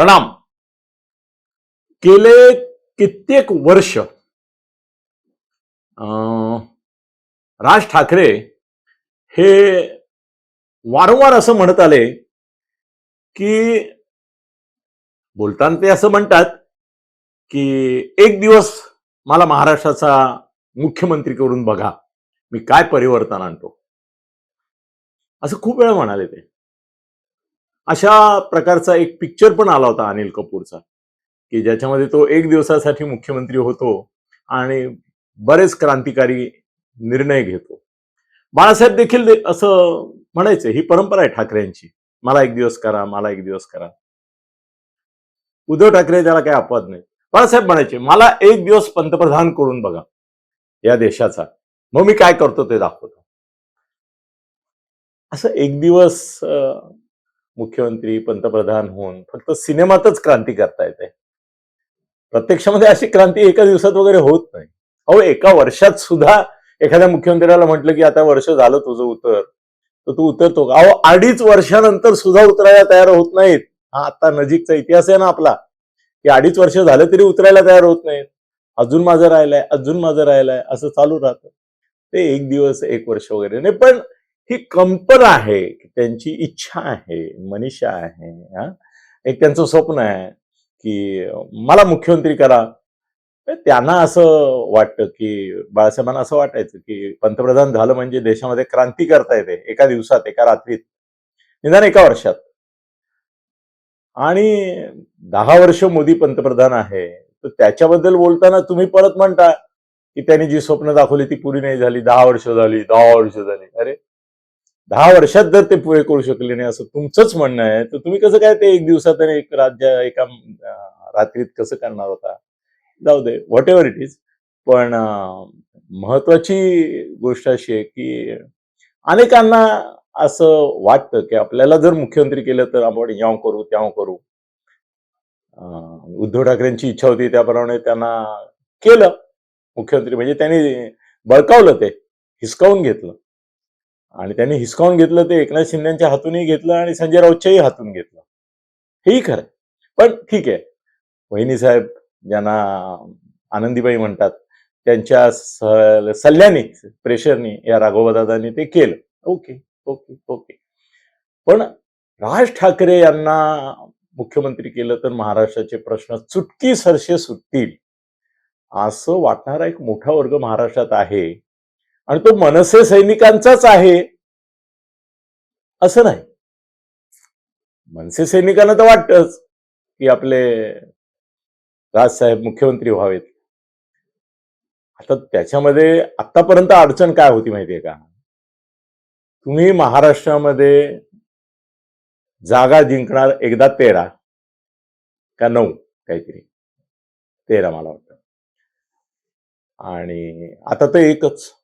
प्रणाम. गेले कित्येक वर्ष अं, राज ठाकरे हे वारंवार असं म्हणत आले की बोलताना ते असं म्हणतात की एक दिवस मला महाराष्ट्राचा मुख्यमंत्री करून बघा मी काय परिवर्तन आणतो. असं खूप वेळा म्हणाले ते. अशा प्रकारचा एक पिक्चर पण आला होता अनिल कपूरचा की ज्याच्यामध्ये तो एक दिवसासाठी मुख्यमंत्री होतो आणि बरेच क्रांतिकारी निर्णय घेतो. बाळासाहेब देखील दे- असं म्हणायचं ही परंपरा आहे ठाकरेंची. मला एक दिवस करा मला एक दिवस करा. उद्धव ठाकरे त्याला काही अपवाद नाही बाळासाहेब म्हणायचे मला एक दिवस पंतप्रधान करून बघा या देशाचा. मग मी काय करतो ते दाखवतो. असं एक दिवस मुख्यमंत्री पंतप्रधान होऊन फक्त सिनेमातच क्रांती करता येते. प्रत्यक्षामध्ये अशी क्रांती एका दिवसात वगैरे होत नाही. अहो एका वर्षात सुद्धा एखाद्या मुख्यमंत्र्याला म्हटलं की आता वर्ष झालं तुझं उतर तर तू उतरतो का? अहो अडीच वर्षानंतर सुद्धा उतरायला तयार होत नाहीत. हा आता नजीकचा इतिहास आहे ना आपला की अडीच वर्ष झालं तरी उतरायला तयार होत नाहीत. अजून माझं राहिलंय अजून माझं राहिलंय असं चालू राहतं. ते एक दिवस एक वर्ष वगैरे नाही पण ही कंपन आहे त्यांची इच्छा आहे मनीषा आहे हा? एक त्यांचं स्वप्न आहे की मला मुख्यमंत्री करा. त्यांना असं वाटतं की बाळासाहेबांना असं वाटायचं की पंतप्रधान झालं म्हणजे देशामध्ये क्रांती करता येते एका दिवसात एका रात्रीत. निदान एका वर्षात. आणि दहा वर्ष मोदी पंतप्रधान आहे तर त्याच्याबद्दल बोलताना तुम्ही परत म्हणता की त्यांनी जी स्वप्न दाखवली ती पुरी नाही झाली दहा वर्ष झाली दहा वर्ष झाली. अरे दहा वर्षात जर ते पुढे करू शकले नाही असं तुमचंच म्हणणं आहे तर तुम्ही कसं काय ते एक दिवसात आणि एक राज्य एका रात्रीत कसं करणार होता? जाऊ दे व्हॉट एव्हर इट इज पण महत्वाची गोष्ट अशी आहे की अनेकांना असं वाटतं की आपल्याला जर मुख्यमंत्री केलं तर आपण याव करू त्याव करू. अं, उद्धव ठाकरेंची इच्छा होती त्याप्रमाणे त्यांना केलं. मुख्यमंत्री म्हणजे त्यांनी बळकावलं ते हिसकावून घेतलं. आणि त्यांनी हिसकावून घेतलं ते एकनाथ शिंदेच्या हातूनही घेतलं आणि संजय राऊतच्याही हातून घेतलं. हेही खरं आहे. पण ठीक आहे. वहिनी साहेब ज्यांना आनंदीबाई म्हणतात त्यांच्या स- सल्ल्याने प्रेशरनी या राघोबादादांनी ते केलं. Okay okay okay. पण राज ठाकरे यांना मुख्यमंत्री केलं तर महाराष्ट्राचे प्रश्न चुटकी सरसे सुटतील. असं वाटणारा एक मोठा वर्ग महाराष्ट्रात आहे. आणि तो मनसे सैनिकांचाच आहे. असं नाही. मनसे सैनिकांना तर वाटतच की आपले राजसाहेब मुख्यमंत्री व्हावेत. आता त्याच्यामध्ये आतापर्यंत अडचण काय होती माहितीये का? तुम्ही महाराष्ट्रामध्ये जागा जिंकणार एकदा तेरा का नऊ काहीतरी. तेरा मला वाटतं. आणि आता तर एकच.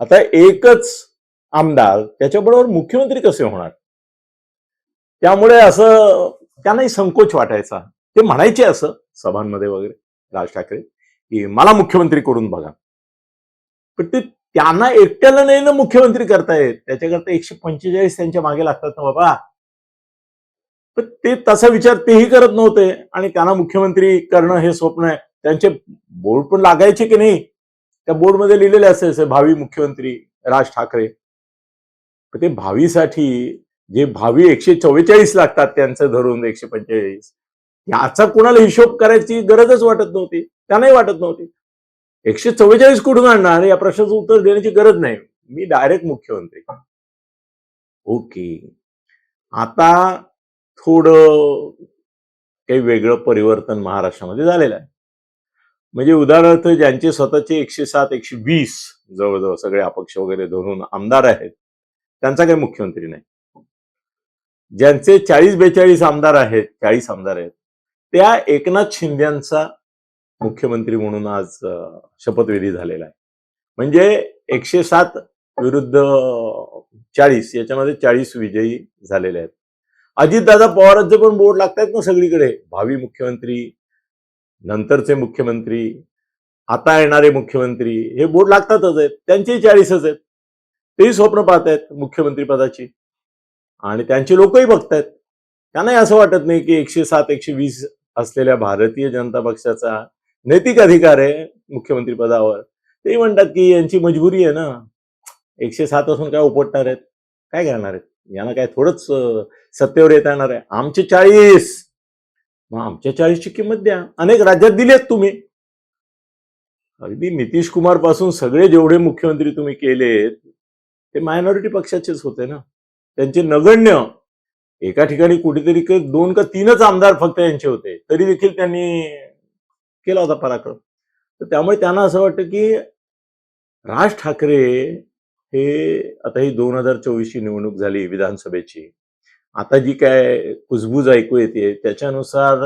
आता एकच आमदार त्याच्याबरोबर मुख्यमंत्री कसे होणार? त्यामुळे असं त्यांनाही संकोच वाटायचा. ते म्हणायचे असं सभांमध्ये वगैरे. राज ठाकरे की मला मुख्यमंत्री करून बघा. पण ते त्यांना एकट्याला नाही ना मुख्यमंत्री करतायत त्याच्याकरता एकशे पंचेचाळीस त्यांच्या मागे लागतात ना बाबा. पण ते तसा विचार तेही करत नव्हते. आणि त्यांना मुख्यमंत्री करणं हे स्वप्न आहे. त्यांचे बोर्ड पण लागायचे की नाही? त्या बोर्डमध्ये लिहिलेले असेल भावी मुख्यमंत्री राज ठाकरे. ते भावीसाठी जे भावी एकशे चव्वेचाळीस लागतात त्यांचं धरून एकशे पंचेचाळीस याचा कुणाला हिशोब करायची गरजच वाटत नव्हती. त्यांनाही वाटत नव्हती. एकशे चव्वेचाळीस कुठून आणणार? या प्रश्नाचं उत्तर देण्याची गरज नाही. मी डायरेक्ट मुख्यमंत्री. ओके. आता थोडं काही वेगळं परिवर्तन महाराष्ट्रामध्ये झालेलं आहे. म्हणजे उदाहरणार्थ ज्यांचे स्वतःचे एकशे सात एकशे वीस जवळजवळ सगळे अपक्ष वगैरे धरून आमदार आहेत त्यांचा काही मुख्यमंत्री नाही. ज्यांचे चाळीस बेचाळीस आमदार आहेत चाळीस आमदार आहेत त्या एकनाथ शिंदेचा मुख्यमंत्री म्हणून आज शपथविधी झालेला आहे. म्हणजे एकशे सात विरुद्ध चाळीस याच्यामध्ये चाळीस विजयी झालेले आहेत. अजितदादा पवारांचे पण बोर्ड लागतात ना सगळीकडे. भावी मुख्यमंत्री नंतरचे मुख्यमंत्री आता येणारे मुख्यमंत्री हे बोर्ड लागतातच आहेत. त्यांचेही चाळीसच आहेत. तेही स्वप्न पाहतायत मुख्यमंत्री पदाची. आणि त्यांची लोकही बघतायत. त्यांनाही असं वाटत नाही की एकशे सात एकशे वीस असलेल्या भारतीय जनता पक्षाचा नैतिक अधिकार आहे मुख्यमंत्री पदावर. ते म्हणतात की यांची मजबुरी आहे ना. एकशे सात असून काय उपटणार आहेत? काय करणार आहेत? यांना काय थोडंच सत्तेवर येता येणार आहे? आमचे चाळीस! मग आमच्या चाळीसची किंमत द्या. अनेक राज्यात दिलेत तुम्ही. अगदी नितीश कुमारपासून सगळे जेवढे मुख्यमंत्री तुम्ही केलेत ते मायनॉरिटी पक्षाचेच होते ना. त्यांचे नगण्य एका ठिकाणी कुठेतरी दोन का तीनच आमदार फक्त यांचे होते. तरी देखील त्यांनी केला होता पराक्रम. तर त्यामुळे त्यांना असं वाटतं की राज ठाकरे हे आता ही दोन हजार चोवीसची निवडणूक झाली विधानसभेची. आता जी काय कुजबूज ऐकू येते त्याच्यानुसार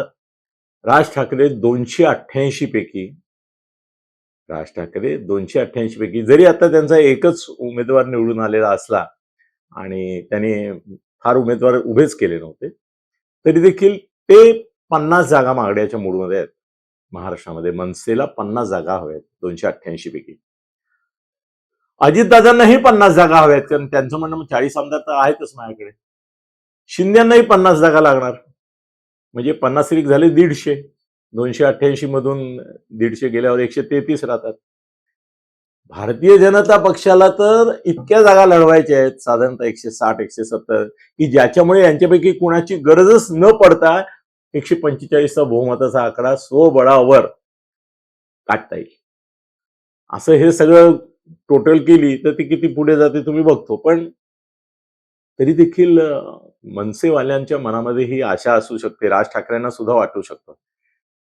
राज ठाकरे दोनशे अठ्ठ्याऐंशी पैकी राज ठाकरे दोनशे अठ्ठ्याऐंशी पैकी जरी आता त्यांचा एकच उमेदवार निवडून आलेला असला आणि त्यांनी फार उमेदवार उभेच केले नव्हते तरी देखील ते पन्नास जागा मागण्याच्या मूडमध्ये आहेत. महाराष्ट्रामध्ये मनसेला पन्नास जागा हव्यात दोनशे अठ्ठ्याऐंशी पैकी. अजितदादांनाही पन्नास जागा हव्यात कारण त्यांचं म्हणणं चाळीस आमदार तर आहेतच माझ्याकडे. शिंद्यांनाही पन्नास जागा लागणार. म्हणजे पन्नास रिक झाले दीडशे. दोनशे अठ्ठ्याऐंशी मधून दीडशे गेल्यावर एकशे तेहतीस राहतात. भारतीय जनता पक्षाला तर इतक्या जागा लढवायच्या आहेत साधारणतः एकशे साठ एकशे सत्तर की ज्याच्यामुळे यांच्यापैकी कुणाची गरजच न पडता एकशे पंचेचाळीसचा बहुमताचा आकडा स्वबळावर काढता येईल. असं हे सगळं टोटल केली तर ती किती पुढे जाते तुम्ही बघतो. पण तरी देखील मनसेवाल्यांच्या मनामध्ये ही आशा असू शकते राज ठाकरेंना सुद्धा वाटू शकतं.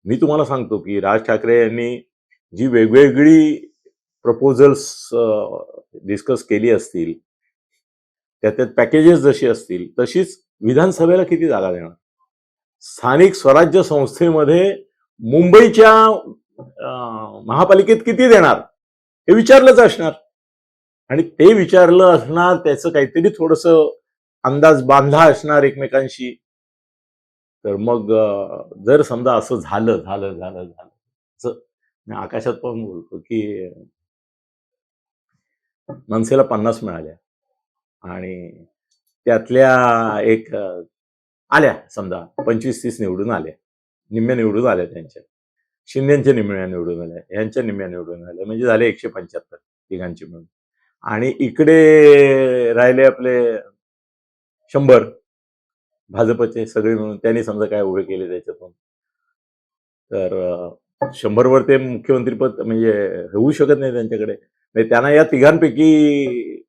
मी तुम्हाला सांगतो की राज ठाकरे यांनी जी वेगवेगळी प्रपोजल्स डिस्कस केली असतील त्या त्यात पॅकेजेस जशी असतील तशीच विधानसभेला किती जागा देणार? स्थानिक स्वराज्य संस्थेमध्ये मुंबईच्या महापालिकेत किती देणार? हे विचारलंच असणार. आणि ते विचारलं असणार त्याचं काहीतरी थोडस अंदाज बांधला असणार एकमेकांशी. तर मग जर समजा असं झालं झालं झालं झालं असं मी आकाशात पण बोलतो की मनसेला पन्नास मिळाल्या आणि त्यातल्या एक आल्या समजा पंचवीस तीस निवडून आल्या. निम्म्या निवडून आल्या त्यांच्या. शिंदेच्या निम्म्या निवडून आल्या यांच्या निम्म्या निवडून आल्या म्हणजे झाले एकशे पंच्याहत्तर तिघांची मिळून. आणि इकडे राहिले आपले शंभर. भाजपचे सगळे मिळून त्यांनी समजा काय उभे केले त्याच्यातून. तर शंभरवर ते मुख्यमंत्रीपद म्हणजे होऊ शकत नाही त्यांच्याकडे. म्हणजे त्यांना या तिघांपैकी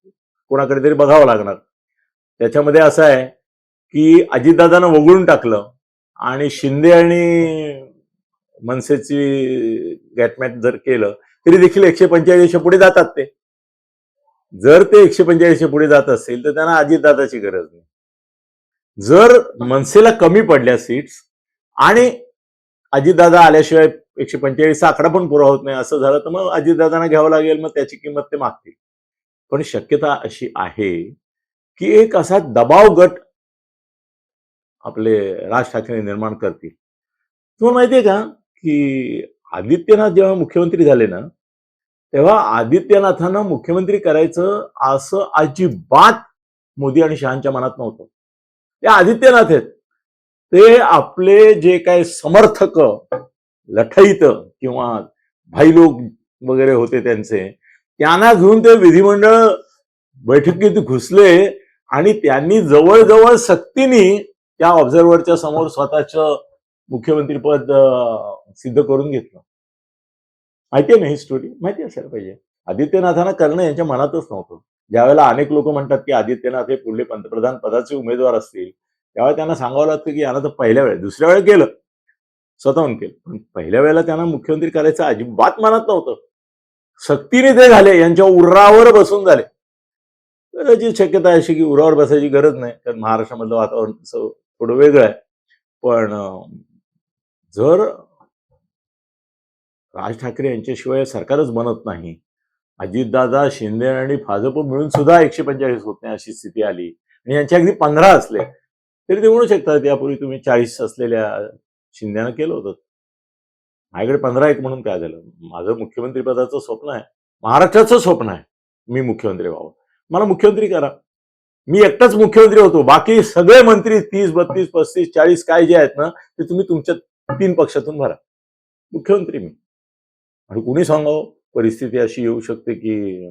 कोणाकडे तरी बघावं लागणार. त्याच्यामध्ये असं आहे की अजितदादानं वगळून टाकलं आणि शिंदे आणि मनसेची गॅटमॅट जर केलं तरी देखील एकशे पंचेचाळीसच्या पुढे जातात ते. जर ते एकशे पंचेचाळीसच्या पुढे जात असेल तर त्यांना अजितदादाची गरज नाही. जर मनसेला कमी पडल्या सीट्स आणि अजितदादा आल्याशिवाय एकशे पंचेचाळीसचा आकडा पण पुरा होत नाही असं झालं तर मग अजितदादांना घ्यावं लागेल मग त्याची किंमत ते मागतील. पण शक्यता अशी आहे की एक असा दबाव गट आपले राज ठाकरे निर्माण करतील. तुम्हाला माहितीये का की आदित्यनाथ जेव्हा मुख्यमंत्री झाले ना तेव्हा आदित्यनाथांना मुख्यमंत्री करायचं असं अजिबात मोदी आणि शहांच्या मनात नव्हतं. ते आदित्यनाथ आहेत. ते आपले जे काही समर्थक लठईत किंवा भाई लोक वगैरे होते त्यांचे त्यांना घेऊन ते विधिमंडळ बैठकीत घुसले आणि त्यांनी जवळजवळ सक्तीने त्या ऑब्झर्व्हरच्या समोर स्वतःचं मुख्यमंत्रीपद सिद्ध करून घेतलं. माहिती आहे ना ही स्टोरी माहिती असायला पाहिजे. आदित्यनाथांना करणं यांच्या मनातच नव्हतं. ज्यावेळेला अनेक लोक म्हणतात की आदित्यनाथ हे पुढले पंतप्रधान पदाचे उमेदवार असतील त्यावेळेला त्यांना सांगावं लागतं की यांना तर पहिल्या वेळेला दुसऱ्या वेळेला केलं स्वतःहून केलं. पण पहिल्या वेळेला त्यांना मुख्यमंत्री करायचं अजिबात मनात नव्हतं. सक्तीने ते झाले यांच्या उर्रावर बसून झाले. कदाचित शक्यता अशी की उरावर बसायची गरज नाही कारण महाराष्ट्रामधलं वातावरण थोडं वेगळं आहे. पण जर राज ठाकरे यांच्याशिवाय सरकारच बनत नाही. अजितदादा शिंदे आणि भाजप मिळून सुद्धा एकशे पंचेचाळीस होत नाही अशी स्थिती आली. आणि यांच्या अगदी पंधरा असले. तरी ते म्हणू शकतात यापूर्वी तुम्ही चाळीस असलेल्या शिंद्यानं केलं होतं. माझ्याकडे पंधरा एक म्हणून काय झालं? माझं मुख्यमंत्री पदाचं स्वप्न आहे. महाराष्ट्राचं स्वप्न आहे. मी मुख्यमंत्री व्हावं. मला मुख्यमंत्री करा. मी एकटाच मुख्यमंत्री होतो. बाकी सगळे मंत्री तीस बत्तीस पस्तीस चाळीस काय जे आहेत ना ते तुम्ही तुमच्या तीन पक्षातून भरा. मुख्यमंत्री मी. आणि कुणी सांगावं? परिस्थिती अशी येऊ शकते की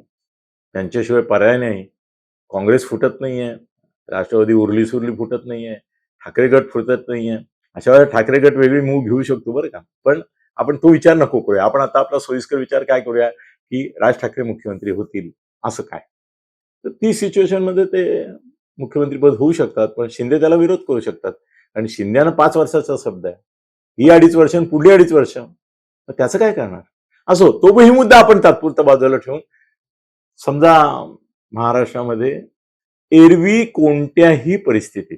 त्यांच्याशिवाय पर्याय नाही. काँग्रेस फुटत नाहीये. राष्ट्रवादी उरली सुरली फुटत नाहीये. ठाकरे गट फुटत नाहीये. अशा वेळेला ठाकरे गट वेगळी मूव घेऊ शकतो बरं का. पण आपण तो विचार नको करूया. आपण आता आपला सोयीस्कर विचार काय करूया की राज ठाकरे मुख्यमंत्री होतील असं काय? तर ती सिच्युएशनमध्ये ते मुख्यमंत्रीपद होऊ शकतात पण शिंदे त्याला विरोध करू शकतात. आणि शिंद्यानं पाच वर्षाचा शब्द आहे. ही अडीच वर्ष आणि पुढली अडीच वर्ष. त्याचं काय करणार? असो तोही मुद्दा आपण तात्पुरता बाजूला ठेवून. समजा महाराष्ट्रामध्ये एरवी कोणत्याही परिस्थितीत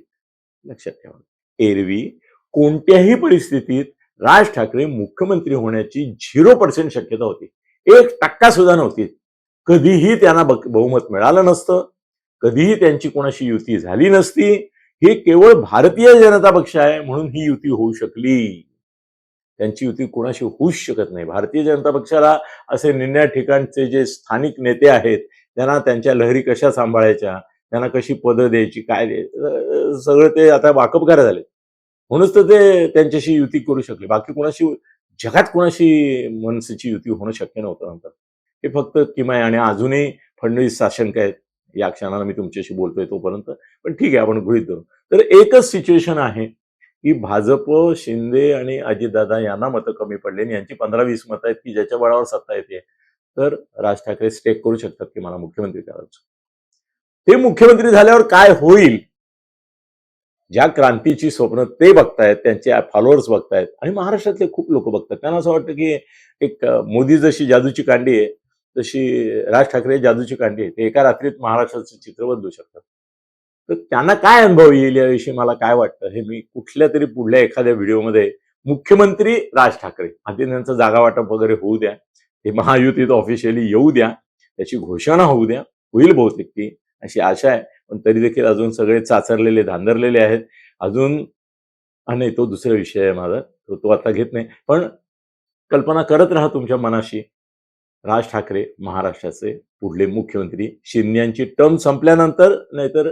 लक्षात ठेवा एरवी कोणत्याही परिस्थितीत राज ठाकरे मुख्यमंत्री होण्याची झिरो पर्सेंट शक्यता होती. एक टक्का सुद्धा नव्हती. कधीही त्यांना बहुमत मिळालं नसतं. कधीही त्यांची कोणाशी युती झाली नसती. हे केवळ भारतीय जनता पक्ष आहे म्हणून ही युती होऊ शकली. त्यांची युती कोणाशी होऊच शकत नाही. भारतीय जनता पक्षाला असे निन्या ठिकाणचे जे स्थानिक नेते आहेत त्यांना त्यांच्या लहरी कशा सांभाळायच्या त्यांना कशी पदं द्यायची काय सगळं ते आता वाकबगार झाले म्हणूनच तर ते त्यांच्याशी युती करू शकले. बाकी कोणाशी जगात कोणाशी मनसेची युती होणं शक्य नव्हतं नंतर. हे फक्त किमाय आणि अजूनही फडणवीस साशंक आहेत. या क्षणाला मी तुमच्याशी बोलतोय तोपर्यंत. पण ठीक आहे आपण गृहित धरू. तर एकच सिच्युएशन आहे. की भाजप शिंदे आणि अजितदादा यांना मतं कमी पडले आणि यांची पंधरा वीस मतं आहेत की ज्याच्या बळावर सत्ता येते. तर राज ठाकरे स्टेक करू शकतात की मला मुख्यमंत्री करायचं? ते मुख्यमंत्री झाल्यावर काय होईल? ज्या क्रांतीची स्वप्न ते बघतायत त्यांचे फॉलोअर्स बघतायत आणि महाराष्ट्रातले खूप लोक बघतात. त्यांना असं वाटतं की एक मोदी जशी जादूची कांडी आहे तशी राज ठाकरे जादूची कांडी आहे. ते एका रात्रीत महाराष्ट्राचं चित्र बदलू शकतात. तर त्यांना काय अनुभव येईल याविषयी मला काय वाटतं? हे मी कुठल्या तरी पुढल्या एखाद्या व्हिडिओमध्ये मुख्यमंत्री राज ठाकरे आधी त्यांचं जागा वाटप वगैरे होऊ द्या हे महायुतीत ऑफिशियली येऊ द्या त्याची घोषणा होऊ द्या होईल बहुतेक ती अशी आशा आहे. पण तरी देखील अजून सगळे चाचरलेले धांदरलेले आहेत. अजून नाही तो दुसरा विषय आहे माझा तो तो आता घेत नाही. पण कल्पना करत राहा तुमच्या मनाशी. राज ठाकरे महाराष्ट्राचे पुढले मुख्यमंत्री शिंद्यांची टर्म संपल्यानंतर नाहीतर